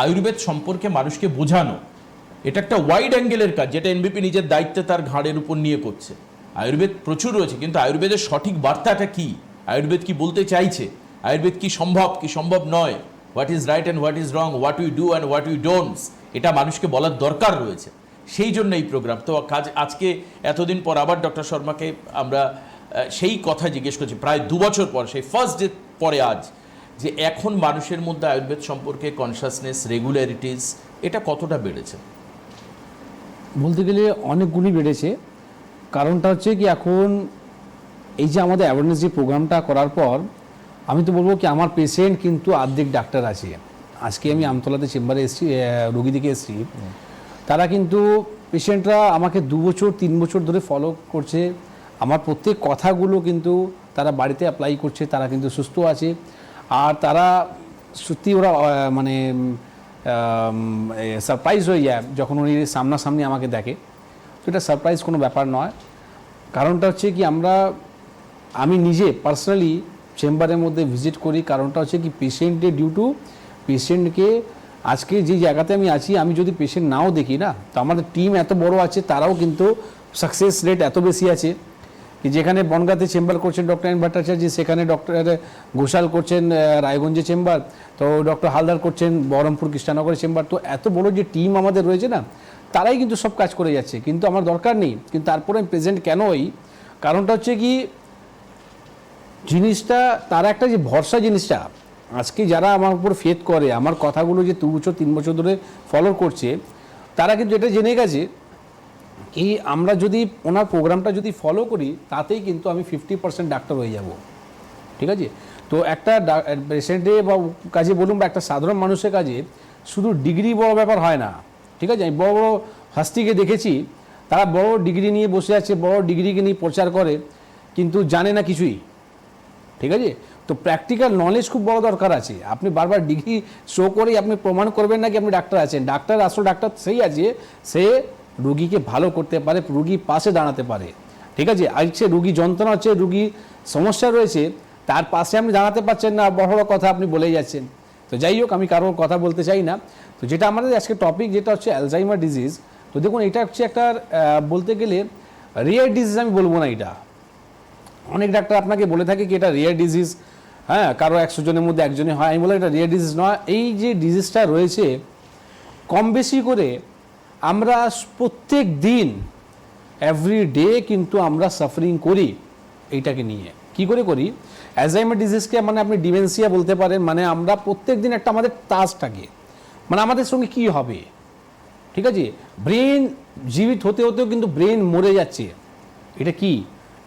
আয়ুর্বেদ সম্পর্কে মানুষকে বোঝানো। এটা একটা ওয়াইড অ্যাঙ্গেলের কাজ, যেটা এনবিপি নিজের দায়িত্বে তার ঘাড়ের উপর নিয়ে করছে। আয়ুর্বেদ প্রচুর রয়েছে, কিন্তু আয়ুর্বেদের সঠিক বার্তাটা কি? আয়ুর্বেদ কি বলতে চাইছে? আয়ুর্বেদ কি সম্ভব? কি সম্ভব নয়? What is right and what is wrong what we do and what we don'ts এটা মানুষকে বলার দরকার রয়েছে। সেই জন্য এই প্রোগ্রাম তো কাজ আজকে এতদিন পর আবার ডক্টর শর্মাকে আমরা সেই কথা জিজ্ঞেস করছি। প্রায় দু বছর পর, সেই ফার্স্ট ডে পরে আজ যে এখন মানুষের মধ্যে আয়ুর্বেদ সম্পর্কে কনসাসনেস রেগুলারিটিস এটা কতটা বেড়েছে? বলতে গেলে অনেকগুলি বেড়েছে। কারণটা হচ্ছে কি, এখন এই যে আমাদের অ্যাওয়ারনেস যে প্রোগ্রামটা করার পর, আমি তো বলব কি, আমার পেশেন্ট কিন্তু আর্ধেক ডাক্তার আছে। আজকে আমি আমতলাতে চেম্বারে এসেছি রোগী দিকে এসেছি। তারা কিন্তু পেশেন্টরা আমাকে দু বছর, তিন বছর ধরে ফলো করছে। আমার প্রত্যেক কথাগুলো কিন্তু তারা বাড়িতে অ্যাপ্লাই করছে, তারা কিন্তু সুস্থ আছে। আর তারা সত্যি ওরা মানে সারপ্রাইজ হয়ে যায় যখন উনি সামনাসামনি আমাকে দেখে। তো এটা সারপ্রাইজ কোনো ব্যাপার নয়। কারণটা হচ্ছে কি, আমরা, আমি নিজে পার্সোনালি চেম্বারের মধ্যে ভিজিট করি। কারণটা হচ্ছে কি পেশেন্টের ডিউ টু পেশেন্টকে আজকে যে জায়গাতে আমি আছি, আমি যদি পেশেন্ট নাও দেখি না, তো আমাদের টিম এত বড় আছে, তারাও কিন্তু সাকসেস রেট এত বেশি আছে। যেখানে বনগাঁতে চেম্বার করছেন ডক্টর এন ভট্টাচার্য, সেখানে ডক্টর ঘোষাল করছেন রায়গঞ্জে চেম্বার, তো ডক্টর হালদার করছেন বহরমপুর কৃষ্ণনগরের চেম্বার। তো এত বড় যে টিম আমাদের রয়েছে না, তারাই কিন্তু সব কাজ করে যাচ্ছে। কিন্তু আমার দরকার নেই, কিন্তু তারপরে আমি প্রেজেন্ট কেন হই? কারণটা হচ্ছে কি, জিনিসটা, তারা একটা যে ভরসা জিনিসটা, আজকে যারা আমার উপর ফেদ করে, আমার কথাগুলো যে দু বছর তিন বছর ধরে ফলো করছে, তারা কিন্তু এটা জেনে গেছে কি আমরা যদি ওনার প্রোগ্রামটা যদি ফলো করি, তাতেই কিন্তু আমি ফিফটি পার্সেন্ট ডাক্তার হয়ে যাব। ঠিক আছে? তো একটা পেশেন্টে বা কাজে বলুন বা একটা সাধারণ মানুষের কাজে শুধু ডিগ্রি বড় ব্যাপার হয় না। ঠিক আছে? আমি বড় বড় হাস্তিকে দেখেছি, তারা বড় ডিগ্রি নিয়ে বসে আছে, বড় ডিগ্রিকে নিয়ে প্রচার করে, কিন্তু জানে না কিছুই। ঠিক আছে? তো প্র্যাকটিক্যাল নলেজ খুব বড় দরকার আছে। আপনি বারবার ডিগ্রি শো করেই আপনি প্রমাণ করবেন না কি আপনি ডাক্তার আছেন। ডাক্তার, আসল ডাক্তার সেই আছে, সে রুগীকে ভালো করতে পারে, রুগী পাশে দাঁড়াতে পারে। ঠিক আছে? আজকে রুগী যন্ত্রণা হচ্ছে, রুগী সমস্যা রয়েছে, তার পাশে আপনি দাঁড়াতে পারছেন না বড় বড় কথা আপনি বলেই যাচ্ছেন। তো যাই হোক, আমি কারোর কথা বলতে চাই না। তো যেটা আমাদের আজকে টপিক যেটা হচ্ছে অ্যালজাইমার ডিজিজ তো দেখুন, এটা হচ্ছে একটা বলতে গেলে রিয়ার ডিজিজ আমি বলব না এটা। অনেক ডাক্তার আপনাকে বলে থাকে কি, এটা রিয়ার ডিজিজ হ্যাঁ কারও একশো জনের মধ্যে একজনে হয়, আমি বলে এটা রিয়ার ডিজিজ নয়। এই যে ডিজিজটা রয়েছে, কম বেশি করে আমরা প্রত্যেক দিন এভরি ডে কিন্তু আমরা সাফারিং করি এইটাকে নিয়ে। কি করে করি? অ্যাজাইমার ডিজিজকে মানে আপনি ডিমেনসিয়া বলতে পারেন মানে আমরা প্রত্যেক দিন একটা আমাদের তাজ থাকে। মানে আমাদের সঙ্গে কি হবে? ঠিক আছে? ব্রেন জীবিত হতে হতেও কিন্তু ব্রেন মরে যাচ্ছে। এটা কি?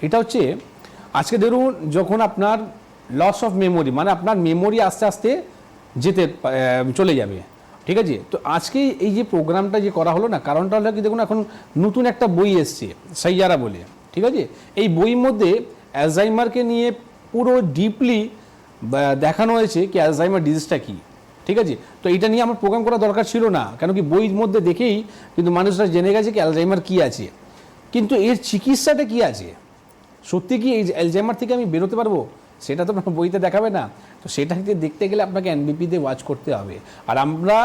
এটা হচ্ছে, আজকে ধরুন যখন আপনার লস অফ মেমোরি মানে আপনার মেমোরি আস্তে আস্তে যেতে চলে যাবে। ঠিক আছে? তো আজকে এই যে প্রোগ্রামটা যে করা হলো না, কারণটা হলো কি দেখুন, এখন নতুন একটা বই এসছে সাইয়ারা বলে, ঠিক আছে? এই বইয়ের মধ্যে অ্যালজাইমারকে নিয়ে পুরো ডিপলি দেখানো হয়েছে কি অ্যালজাইমার ডিজিজটা কী, ঠিক আছে? তো এটা নিয়ে আমার প্রোগ্রাম করা দরকার ছিল না, কেন কি বইয়ের মধ্যে দেখেই কিন্তু মানুষরা জেনে গেছে কি অ্যালজাইমার কী আছে। কিন্তু এর চিকিৎসাটা কী আছে? সত্যি কি এই অ্যালজাইমার থেকে আমি বেরোতে পারব? সেটা তো আপনার বইতে দেখাবে না। তো সেটাকে দেখতে গেলে আপনাকে এনবিপিতে ওয়াচ করতে হবে। আর আমরা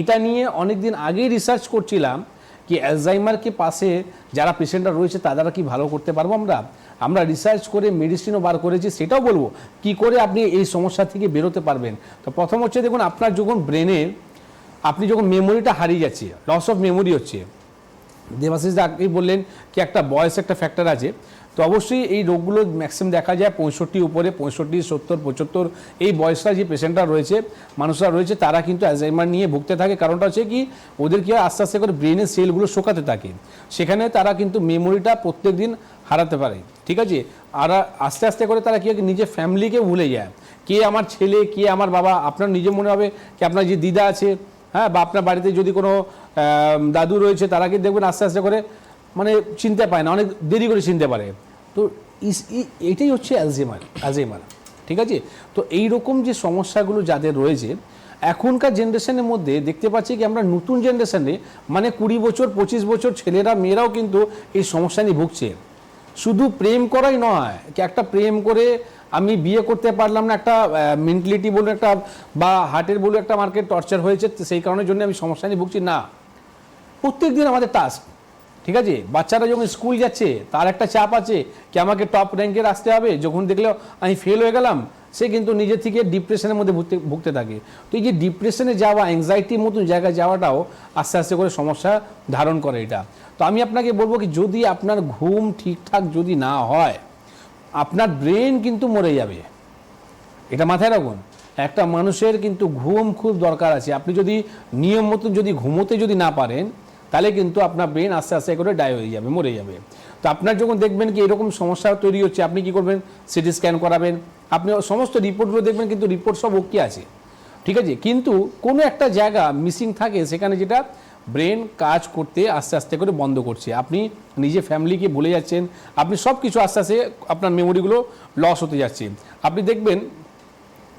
এটা নিয়ে অনেক দিন আগেই রিসার্চ করছিলাম কি অ্যালজাইমারকে পাশে যারা পেশেন্টরা রয়েছে তারা কি ভালো করতে পারব আমরা? আমরা রিসার্চ করে মেডিসিনও বার করেছি, সেটাও বলব, কি করে আপনি এই সমস্যা থেকে বেরোতে পারবেন? তো প্রথম হচ্ছে দেখুন, আপনার যখন ব্রেনের আপনি যখন মেমোরিটা হারিয়ে যাচ্ছে লস অফ মেমোরি হচ্ছে দেবাশিস দা বললেন কি একটা বয়স, একটা ফ্যাক্টর আছে। তো অবশ্যই এই রোগগুলো ম্যাক্সিমাম দেখা যায় পঁয়ষট্টি উপরে, পঁয়ষট্টি, সত্তর, পঁচাত্তর, এই বয়সটা যে পেশেন্টরা রয়েছে, মানুষরা রয়েছে, তারা কিন্তু অ্যালজাইমার নিয়ে ভুগতে থাকে। কারণটা হচ্ছে কি, ওদের কি আস্তে আস্তে করে ব্রেনের সেলগুলো শোকাতে থাকে। সেখানে তারা কিন্তু মেমোরিটা প্রত্যেক দিন হারাতে পারে। ঠিক আছে? আর আস্তে আস্তে করে তারা কি নিজের ফ্যামিলিকে ভুলে যায়। কে আমার ছেলে, কে আমার বাবা, আপনার নিজে মনে হবে কি আপনার যে দিদা আছে হ্যাঁ বা আপনার বাড়িতে যদি কোনো দাদু রয়েছে, তারা কি দেখবেন আস্তে আস্তে করে মানে চিনতে পায় না, অনেক দেরি করে চিনতে পারে। তো এটাই হচ্ছে অ্যালজেমার অ্যালজেমার ঠিক আছে? তো এই রকম যে সমস্যাগুলো যাদের রয়েছে, এখনকার জেনারেশনের মধ্যে দেখতে পাচ্ছি কি আমরা নতুন জেনারেশনে মানে কুড়ি বছর, পঁচিশ বছর ছেলেরা, মেয়েরাও কিন্তু এই সমস্যা নিয়ে ভুগছে। শুধু প্রেম করাই নয়, কি একটা প্রেম করে আমি বিয়ে করতে পারলাম না, একটা মেন্টালিটি বলে একটা, বা হার্টের বলে একটা মার্কেট টর্চার হয়েছে সেই কারণের জন্য আমি সমস্যা নিয়ে ভুগছি। না প্রত্যেক দিন আমাদের টাস্ক ঠিক আছে? বাচ্চারা যখন স্কুল যাচ্ছে, তার একটা চাপ আছে, কি আমাকে টপ র্যাঙ্কে আসতে হবে? যখন দেখল আমি ফেল হয়ে গেলাম সে কিন্তু নিজে থেকে ডিপ্রেশনের মধ্যে ভুগতে ভুগতে থাকে। তো এই যে ডিপ্রেশনে যাওয়া অ্যাংজাইটির মতন জায়গায় যাওয়াটাও আস্তে আস্তে করে সমস্যা ধারণ করে এটা। তো আমি আপনাকে বলব কি, যদি আপনার ঘুম ঠিকঠাক যদি না হয়, আপনার ব্রেন কিন্তু মরে যাবে। এটা মাথায় রাখুন। একটা মানুষের কিন্তু ঘুম খুব দরকার আছে। আপনি যদি নিয়ম মতন যদি ঘুমোতে যদি না পারেন, তাহলে কিন্তু আপনার ব্রেন আস্তে আস্তে করে ডাই হয়ে যাবে, মরে যাবে। তো আপনার যখন দেখবেন কি, এরকম সমস্যা তৈরি হচ্ছে, আপনি কি করবেন? সিটি স্ক্যান করাবেন। আপনি সমস্ত রিপোর্টগুলো দেখবেন, কিন্তু রিপোর্ট সব ওকে আছে। ঠিক আছে? কিন্তু কোনো একটা জায়গা মিসিং থাকে, সেখানে যেটা ব্রেন কাজ করতে আস্তে আস্তে করে বন্ধ করছে। আপনি নিজে ফ্যামিলিকে বলে যাচ্ছেন, আপনি সব কিছু আস্তে আস্তে আপনার মেমোরিগুলো লস হতে যাচ্ছে। আপনি দেখবেন,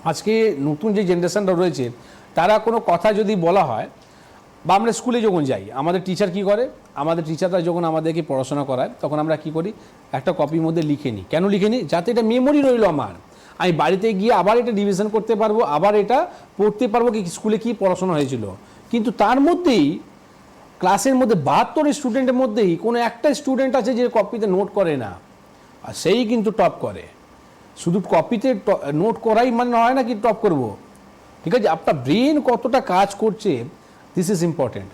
আজকে নতুন যে জেনারেশনটা রয়েছে, তারা কোনো কথা যদি বলা হয়, বা আমরা স্কুলে যখন যাই, আমাদের টিচার কি করে? আমাদের টিচাররা যখন আমাদেরকে পড়াশোনা করায়, তখন আমরা কি করি? একটা কপির মধ্যে লিখে নিই। কেন লিখে নিই? যাতে এটা মেমোরি রইল আমার। আমি বাড়িতে গিয়ে আবার এটা ডিভিশন করতে পারব, আবার এটা পড়তে পারব কি, স্কুলে কি পড়াশোনা হয়েছিল। কিন্তু তার মধ্যেই, ক্লাসের মধ্যে বাহাত্তর স্টুডেন্টের মধ্যেই কোনো একটা স্টুডেন্ট আছে যে কপিতে নোট করে না। আর সেই কিন্তু টপ করে। শুধু কপিতে নোট করাই মানে হয় না কি টপ করব। ঠিক আছে, আপনার ব্রেন কতটা কাজ করছে দিস ইজ ইম্পর্টেন্ট